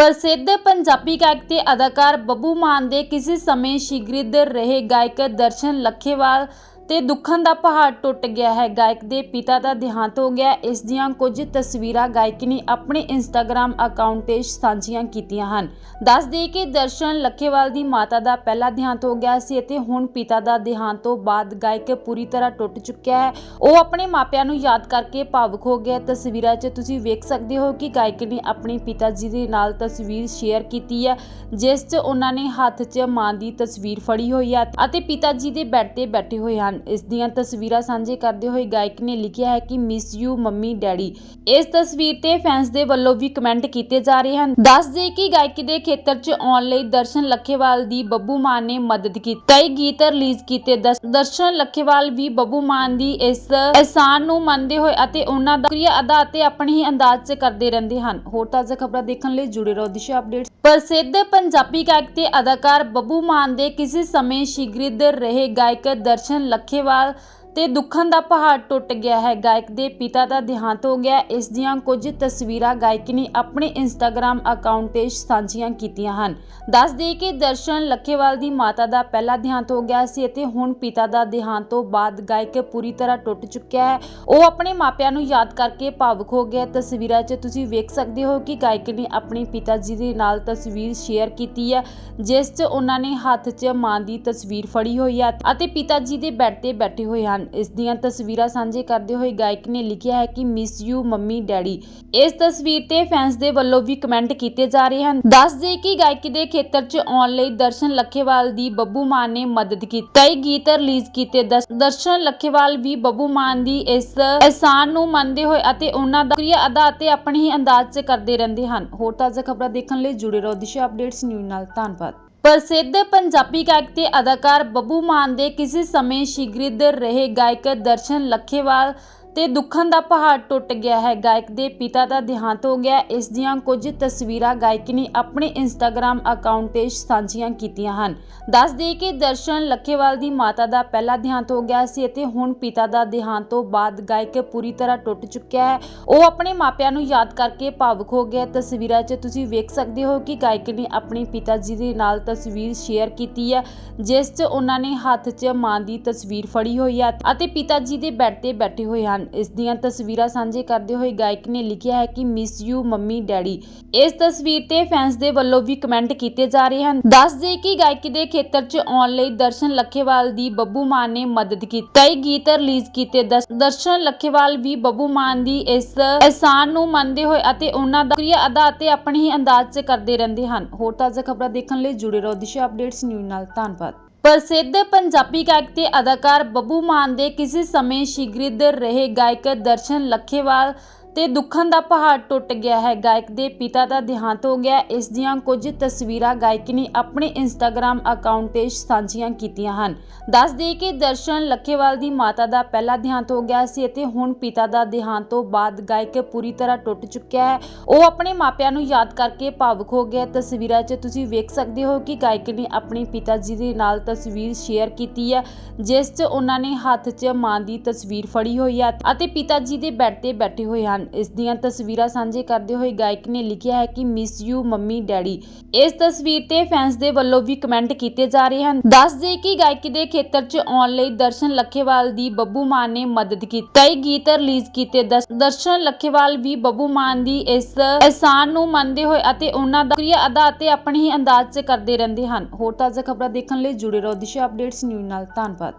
ਪ੍ਰਸਿੱਧ ਪੰਜਾਬੀ ਗਾਇਕ ਤੇ ਅਦਾਕਾਰ ਬੱਬੂ ਮਾਨ ਦੇ ਕਿਸੇ ਸਮੇਂ ਸ਼ਾਗਿਰਦ ਰਹੇ ਗਾਇਕ ਦਰਸ਼ਨ ਲੱਖੇਵਾਲ ਅਤੇ ਦੁੱਖਾਂ ਦਾ ਪਹਾੜ ਟੁੱਟ ਗਿਆ ਹੈ। ਗਾਇਕ ਦੇ ਪਿਤਾ ਦਾ ਦੇਹਾਂਤ ਹੋ ਗਿਆ। ਇਸ ਦੀਆਂ ਕੁਝ ਤਸਵੀਰਾਂ ਗਾਇਕ ਨੇ ਆਪਣੇ ਇੰਸਟਾਗ੍ਰam ਅਕਾਊਂਟ ਤੇ ਸਾਂਝੀਆਂ ਕੀਤੀਆਂ ਹਨ। ਦੱਸ ਦੇਈਏ ਕਿ ਦਰਸ਼ਨ ਲੱਖੇਵਾਲ ਦੀ ਮਾਤਾ ਦਾ ਪਹਿਲਾ ਦੇਹਾਂਤ ਹੋ ਗਿਆ ਸੀ ਅਤੇ ਹੁਣ ਪਿਤਾ ਦਾ ਦੇਹਾਂਤ ਤੋਂ ਬਾਅਦ ਗਾਇਕ ਪੂਰੀ ਤਰ੍ਹਾਂ ਟੁੱਟ ਚੁੱਕਿਆ ਹੈ। ਉਹ ਆਪਣੇ ਮਾਪਿਆਂ ਨੂੰ ਯਾਦ ਕਰਕੇ ਭਾਵੁਕ ਹੋ ਗਿਆ। ਤਸਵੀਰਾਂ 'ਚ ਤੁਸੀਂ ਵੇਖ ਸਕਦੇ ਹੋ ਕਿ ਗਾਇਕ ਨੇ ਆਪਣੇ ਪਿਤਾ ਜੀ ਦੇ ਨਾਲ ਤਸਵੀਰ ਸ਼ੇਅਰ ਕੀਤੀ ਹੈ, ਜਿਸ 'ਚ ਉਹਨਾਂ ਨੇ ਹੱਥ 'ਚ ਮਾਂ ਦੀ ਤਸਵੀਰ ਫੜੀ ਹੋਈ ਹੈ ਅਤੇ ਪਿਤਾ ਜੀ ਦੇ ਬੈੱਡ ਤੇ ਬੈਠੇ ਹੋਏ ਹਨ। ਇਸ ਦੀਆਂ ਤਸਵੀਰਾਂ ਸਾਂਝੇ ਕਰਦੇ ਹੋਏ ਗਾਇਕ ਨੇ ਲਿਖਿਆ ਹੈ ਕਿ ਮਿਸ ਯੂ ਮੰਮੀ, ਡੈਡੀ। ਇਸ ਤਸਵੀਰ ਤੇ ਫੈਨਸ ਦੇ ਵੱਲੋਂ ਵੀ ਕਮੈਂਟ ਕੀਤੇ ਜਾ ਰਹੇ ਹਨ। ਦੱਸ ਦੇ ਕਿ ਗਾਇਕੀ ਦੇ ਖੇਤਰ 'ਚ ਆਉਣ ਲਈ ਦਰਸ਼ਨ ਲੱਖੇਵਾਲ ਦੀ ਬੱਬੂ ਮਾਨ ਨੇ ਮਦਦ ਕੀਤੀ। ਕਈ ਗੀਤ ਰਿਲੀਜ਼ ਕੀਤੇ। ਦਰਸ਼ਨ ਲੱਖੇਵਾਲ ਵੀ ਬੱਬੂ ਮਾਨ ਦੀ ਇਸ ਅਹਿਸਾਨ ਨੂੰ ਮੰਨਦੇ ਹੋਏ ਅਤੇ ਉਹਨਾਂ ਦਾ ਸ਼ੁਕਰੀਆ ਅਦਾ ਅਤੇ ਆਪਣੇ ਹੀ ਅੰਦਾਜ਼ 'ਚ ਕਰਦੇ ਰਹਿੰਦੇ ਹਨ। ਹੋਰ ਤਾਜ਼ਾ ਖਬਰਾਂ ਦੇਖਣ ਲਈ ਜੁੜੇ ਰਹੋ ਦਿਸ਼ਾ ਅਪਡੇਟਸ ਪ੍ਰਸਿੱਧ ਪੰਜਾਬੀ ਗਾਇਕ ਤੇ ਅਦਾਕਾਰ ਬੱਬੂ ਮਾਨ ਦੇ ਕਿਸੇ ਸਮੇਂ ਸ਼ਾਗਿਰਦ ਰਹੇ ਗਾਇਕ ਦਰਸ਼ਨ ਲੱਖੇਵਾਲ ਅਤੇ ਦੁੱਖਾਂ ਦਾ ਪਹਾੜ ਟੁੱਟ ਗਿਆ ਹੈ। ਗਾਇਕ ਦੇ ਪਿਤਾ ਦਾ ਦੇਹਾਂਤ ਹੋ ਗਿਆ। ਇਸ ਦੀਆਂ ਕੁਝ ਤਸਵੀਰਾਂ ਗਾਇਕ ਨੇ ਆਪਣੇ ਇੰਸਟਾਗ੍ਰਾਮ ਅਕਾਊਂਟ ਤੇ ਸਾਂਝੀਆਂ ਕੀਤੀਆਂ ਹਨ। ਦੱਸ ਦੇ ਕਿ ਦਰਸ਼ਨ ਲੱਖੇਵਾਲ ਦੀ ਮਾਤਾ ਦਾ ਪਹਿਲਾ ਦੇਹਾਂਤ ਹੋ ਗਿਆ ਸੀ ਅਤੇ ਹੁਣ ਪਿਤਾ ਦਾ ਦੇਹਾਂਤ ਤੋਂ ਬਾਅਦ ਗਾਇਕ ਪੂਰੀ ਤਰ੍ਹਾਂ ਟੁੱਟ ਚੁੱਕਿਆ ਹੈ। ਉਹ ਆਪਣੇ ਮਾਪਿਆਂ ਨੂੰ ਯਾਦ ਕਰਕੇ ਭਾਵੁਕ ਹੋ ਗਿਆ। ਤਸਵੀਰਾਂ 'ਚ ਤੁਸੀਂ ਵੇਖ ਸਕਦੇ ਹੋ ਕਿ ਗਾਇਕ ਨੇ ਆਪਣੇ ਪਿਤਾ ਜੀ ਦੇ ਨਾਲ ਤਸਵੀਰ ਸ਼ੇਅਰ ਕੀਤੀ ਹੈ, ਜਿਸ 'ਚ ਉਹਨਾਂ ਨੇ ਹੱਥ 'ਚ ਮਾਂ ਦੀ ਤਸਵੀਰ ਫੜੀ ਹੋਈ ਹੈ ਅਤੇ ਪਿਤਾ ਜੀ ਦੇ ਬੈੱਡ ਤੇ ਬੈਠੇ ਹੋਏ ਹਨ। ਇਸ ਦੀਆਂ ਤਸਵੀਰਾਂ ਸਾਂਝੇ ਕਰਦੇ ਹੋਏ ਗਾਇਕ ਨੇ ਲਿਖਿਆ ਹੈ ਕਿ ਮਿਸ ਯੂ ਮੰਮੀ, ਡੈਡੀ ਇਸ ਤਸਵੀਰ ਤੇ ਫੈਨਸ ਦੇ ਵੱਲੋਂ ਵੀ ਕਮੈਂਟ ਕੀਤੇ ਜਾ ਰਹੇ ਹਨ। ਦੱਸ ਦੇ ਕਿ ਗਾਇਕੀ ਦੇ ਖੇਤਰ 'ਚ ਆਉਣ ਲਈ ਦਰਸ਼ਨ ਲੱਖੇਵਾਲ ਦੀ ਬੱਬੂ ਮਾਨ ਨੇ ਮਦਦ ਕੀਤੀ। ਕਈ ਗੀਤ ਰਿਲੀਜ਼ ਕੀਤੇ। ਦਰਸ਼ਨ ਲੱਖੇਵਾਲ ਵੀ ਬੱਬੂ ਮਾਨ ਦੀ ਇਸ ਅਹਿਸਾਨ ਨੂੰ ਮੰਨਦੇ ਹੋਏ ਅਤੇ ਉਹਨਾਂ ਦਾ ਸ਼ੁਕਰੀਆ ਅਦਾ ਅਤੇ ਆਪਣੇ ਹੀ ਅੰਦਾਜ਼ 'ਚ ਕਰਦੇ ਰਹਿੰਦੇ ਹਨ। ਹੋਰ ਤਾਜ਼ਾ ਖਬਰਾਂ ਦੇਖਣ ਲਈ ਜੁੜੇ ਰਹੋ ਦਿਸ਼ਾ ਅਪਡੇਟਸ ਨਿਊਜ਼ ਨਾਲ। ਧੰਨਵਾਦ। ਪ੍ਰਸਿੱਧ ਪੰਜਾਬੀ ਗਾਇਕ ਤੇ ਅਦਾਕਾਰ ਬੱਬੂ ਮਾਨ ਦੇ ਕਿਸੇ ਸਮੇਂ ਸ਼ਾਗਿਰਦ ਰਹੇ ਗਾਇਕ ਦਰਸ਼ਨ ਲੱਖੇਵਾਲ ਅਤੇ ਦੁੱਖਾਂ ਦਾ ਪਹਾੜ ਟੁੱਟ ਗਿਆ ਹੈ। ਗਾਇਕ ਦੇ ਪਿਤਾ ਦਾ ਦੇਹਾਂਤ ਹੋ ਗਿਆ। ਇਸ ਦੀਆਂ ਕੁਝ ਤਸਵੀਰਾਂ ਗਾਇਕ ਨੇ ਆਪਣੇ ਇੰਸਟਾਗ੍ਰਾਮ ਅਕਾਊਂਟ ਤੇ ਸਾਂਝੀਆਂ ਕੀਤੀਆਂ ਹਨ। ਦੱਸ ਦੇ ਕਿ ਦਰਸ਼ਨ ਲੱਖੇਵਾਲ ਦੀ ਮਾਤਾ ਦਾ ਪਹਿਲਾ ਦੇਹਾਂਤ ਹੋ ਗਿਆ ਸੀ ਅਤੇ ਹੁਣ ਪਿਤਾ ਦਾ ਦੇਹਾਂਤ ਤੋਂ ਬਾਅਦ ਗਾਇਕ ਪੂਰੀ ਤਰ੍ਹਾਂ ਟੁੱਟ ਚੁੱਕਿਆ ਹੈ। ਉਹ ਆਪਣੇ ਮਾਪਿਆਂ ਨੂੰ ਯਾਦ ਕਰਕੇ ਭਾਵੁਕ ਹੋ ਗਿਆ। ਤਸਵੀਰਾਂ 'ਚ ਤੁਸੀਂ ਵੇਖ ਸਕਦੇ ਹੋ ਕਿ ਗਾਇਕ ਨੇ ਆਪਣੇ ਪਿਤਾ ਜੀ ਦੇ ਨਾਲ ਤਸਵੀਰ ਸ਼ੇਅਰ ਕੀਤੀ ਹੈ, ਜਿਸ 'ਚ ਉਹਨਾਂ ਨੇ ਹੱਥ 'ਚ ਮਾਂ ਦੀ ਤਸਵੀਰ ਫੜੀ ਹੋਈ ਹੈ ਅਤੇ ਪਿਤਾ ਜੀ ਦੇ ਬੈੱਡ ਤੇ ਬੈਠੇ ਹੋਏ ਹਨ। ਇਸ ਦੀਆਂ ਤਸਵੀਰਾਂ ਸਾਂਝੇ ਕਰਦੇ ਹੋਏ ਗਾਇਕ ਨੇ ਲਿਖਿਆ ਹੈ ਕਿ ਮਿਸ ਯੂ ਮੰਮੀ, ਡੈਡੀ ਇਸ ਤਸਵੀਰ ਤੇ ਫੈਨਸ ਦੇ ਵੱਲੋਂ ਵੀ ਕਮੈਂਟ ਕੀਤੇ ਜਾ ਰਹੇ ਹਨ। ਦੱਸ ਦੇ ਕਿ ਗਾਇਕੀ ਦੇ ਖੇਤਰ 'ਚ ਆਉਣ ਲਈ ਦਰਸ਼ਨ ਲੱਖੇਵਾਲ ਦੀ ਬੱਬੂ ਮਾਨ ਨੇ ਮਦਦ ਕੀਤੀ। ਕਈ ਗੀਤ ਰਿਲੀਜ਼ ਕੀਤੇ। ਦਰਸ਼ਨ ਲੱਖੇਵਾਲ ਵੀ ਬੱਬੂ ਮਾਨ ਦੀ ਇਸ ਅਹਿਸਾਨ ਨੂੰ ਮੰਨਦੇ ਹੋਏ ਅਤੇ ਉਹਨਾਂ ਦਾ ਸ਼ੁਕਰੀਆ ਅਦਾ ਅਤੇ ਆਪਣੇ ਹੀ ਅੰਦਾਜ਼ 'ਚ ਕਰਦੇ ਰਹਿੰਦੇ ਹਨ। ਹੋਰ ਤਾਜ਼ਾ ਖਬਰਾਂ ਦੇਖਣ ਲਈ ਜੁੜੇ ਰਹੋ ਦਿਸ਼ਾ ਅਪਡੇਟਸ ਨਿਊਜ਼ ਨਾਲ। ਧੰਨਵਾਦ। ਪ੍ਰਸਿੱਧ ਪੰਜਾਬੀ ਗਾਇਕ ਤੇ ਅਦਾਕਾਰ ਬੱਬੂ ਮਾਨ ਦੇ ਕਿਸੇ ਸਮੇਂ ਸ਼ਾਗਿਰਦ ਰਹੇ ਗਾਇਕ ਦਰਸ਼ਨ ਲੱਖੇਵਾਲ ਅਤੇ ਦੁੱਖਾਂ ਦਾ ਪਹਾੜ ਟੁੱਟ ਗਿਆ ਹੈ। ਗਾਇਕ ਦੇ ਪਿਤਾ ਦਾ ਦੇਹਾਂਤ ਹੋ ਗਿਆ। ਇਸ ਦੀਆਂ ਕੁਝ ਤਸਵੀਰਾਂ ਗਾਇਕ ਨੇ ਆਪਣੇ ਇੰਸਟਾਗ੍ਰਾਮ ਅਕਾਊਂਟ ਤੇ ਸਾਂਝੀਆਂ ਕੀਤੀਆਂ ਹਨ। ਦੱਸ ਦੇ ਕਿ ਦਰਸ਼ਨ ਲੱਖੇਵਾਲ ਦੀ ਮਾਤਾ ਦਾ ਪਹਿਲਾ ਦੇਹਾਂਤ ਹੋ ਗਿਆ ਸੀ ਅਤੇ ਹੁਣ ਪਿਤਾ ਦਾ ਦੇਹਾਂਤ ਤੋਂ ਬਾਅਦ ਗਾਇਕ ਪੂਰੀ ਤਰ੍ਹਾਂ ਟੁੱਟ ਚੁੱਕਿਆ ਹੈ। ਉਹ ਆਪਣੇ ਮਾਪਿਆਂ ਨੂੰ ਯਾਦ ਕਰਕੇ ਭਾਵੁਕ ਹੋ ਗਿਆ। ਤਸਵੀਰਾਂ 'ਚ ਤੁਸੀਂ ਵੇਖ ਸਕਦੇ ਹੋ ਕਿ ਗਾਇਕ ਨੇ ਆਪਣੇ ਪਿਤਾ ਜੀ ਦੇ ਨਾਲ ਤਸਵੀਰ ਸ਼ੇਅਰ ਕੀਤੀ ਹੈ, ਜਿਸ 'ਚ ਉਹਨਾਂ ਨੇ ਹੱਥ 'ਚ ਮਾਂ ਦੀ ਤਸਵੀਰ ਫੜੀ ਹੋਈ ਹੈ ਅਤੇ ਪਿਤਾ ਜੀ ਦੇ ਬੈੱਡ ਤੇ ਬੈਠੇ ਹੋਏ ਹਨ। ਇਸ ਦੀਆਂ ਤਸਵੀਰਾਂ ਸਾਂਝੇ ਕਰਦੇ ਹੋਏ ਗਾਇਕ ਨੇ ਲਿਖਿਆ ਹੈ ਕਿ ਮਿਸ ਯੂ ਮੰਮੀ, ਡੈਡੀ ਇਸ ਤਸਵੀਰ ਤੇ ਫੈਨਸ ਦੇ ਵੱਲੋਂ ਵੀ ਕਮੈਂਟ ਕੀਤੇ ਜਾ ਰਹੇ ਹਨ। ਦੱਸ ਦੇ ਕਿ ਗਾਇਕੀ ਦੇ ਖੇਤਰ 'ਚ ਆਉਣ ਲਈ ਦਰਸ਼ਨ ਲੱਖੇਵਾਲ ਦੀ ਬੱਬੂ ਮਾਨ ਨੇ ਮਦਦ ਕੀਤੀ। ਕਈ ਗੀਤ ਰਿਲੀਜ਼ ਕੀਤੇ। ਦਰਸ਼ਨ ਲੱਖੇਵਾਲ ਵੀ ਬੱਬੂ ਮਾਨ ਦੀ ਇਸ ਅਹਿਸਾਨ ਨੂੰ ਮੰਨਦੇ ਹੋਏ ਅਤੇ ਉਹਨਾਂ ਦਾ ਸ਼ੁਕਰੀਆ ਅਦਾ ਅਤੇ ਆਪਣੇ ਹੀ ਅੰਦਾਜ਼ 'ਚ ਕਰਦੇ ਰਹਿੰਦੇ ਹਨ। ਹੋਰ ਤਾਜ਼ਾ ਖਬਰਾਂ ਦੇਖਣ ਲਈ ਜੁੜੇ ਰਹੋ ਦਿਸ਼ਾ ਅਪਡੇਟਸ ਨਿਊਜ਼ ਨਾਲ। ਧੰਨਵਾਦ।